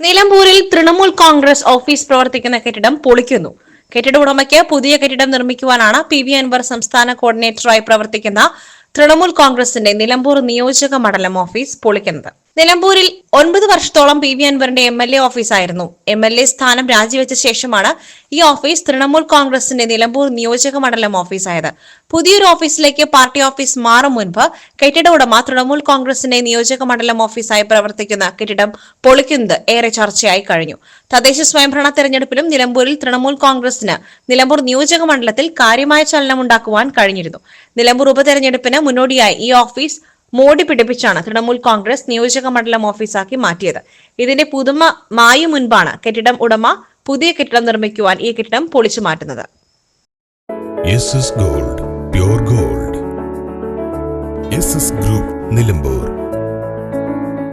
നിലമ്പൂരിൽ തൃണമൂൽ കോൺഗ്രസ് ഓഫീസ് പ്രവർത്തിക്കുന്ന കെട്ടിടം പൊളിക്കുന്നു. കെട്ടിട ഉടമയ്ക്ക് പുതിയ കെട്ടിടം നിർമ്മിക്കുവാനാണ് പി വി അൻവർ സംസ്ഥാന കോർഡിനേറ്ററായി പ്രവർത്തിക്കുന്ന തൃണമൂൽ കോൺഗ്രസിന്റെ നിലമ്പൂർ നിയോജക മണ്ഡലം ഓഫീസ് പൊളിക്കുന്നത്. നിലമ്പൂരിൽ ഒൻപത് വർഷത്തോളം പി വി അൻവറിന്റെ എം എൽ എ ഓഫീസായിരുന്നു എം എൽ എ സ്ഥാനം രാജിവെച്ച ശേഷമാണ് ഈ ഓഫീസ് തൃണമൂൽ കോൺഗ്രസിന്റെ നിലമ്പൂർ നിയോജക മണ്ഡലം ഓഫീസായത്. പുതിയൊരു ഓഫീസിലേക്ക് പാർട്ടി ഓഫീസ് മാറും മുൻപ് കെട്ടിട ഉടമ തൃണമൂൽ കോൺഗ്രസിന്റെ നിയോജക മണ്ഡലം ഓഫീസായി പ്രവർത്തിക്കുന്ന കെട്ടിടം പൊളിക്കുന്നത് ഏറെ ചർച്ചയായി കഴിഞ്ഞു. തദ്ദേശ സ്വയംഭരണ തെരഞ്ഞെടുപ്പിലും നിലമ്പൂരിൽ തൃണമൂൽ കോൺഗ്രസിന് നിലമ്പൂർ നിയോജക മണ്ഡലത്തിൽ കാര്യമായ ചലനമുണ്ടാക്കുവാൻ കഴിഞ്ഞിരുന്നു. നിലമ്പൂർ ഉപതെരഞ്ഞെടുപ്പിന് മുന്നോടിയായി ഈ ഓഫീസ് മോടി പിടിപ്പിച്ചാണ് തൃണമൂൽ കോൺഗ്രസ് നിയോജക മണ്ഡലം ഓഫീസാക്കി മാറ്റിയത്. ഇതിന്റെ പുതുമ മായു മുൻപാണ് കെട്ടിടം ഉടമ പുതിയ കെട്ടിടം നിർമ്മിക്കുവാൻ ഈ കെട്ടിടം പൊളിച്ചു മാറ്റുന്നത്. Gold gold group Nilambur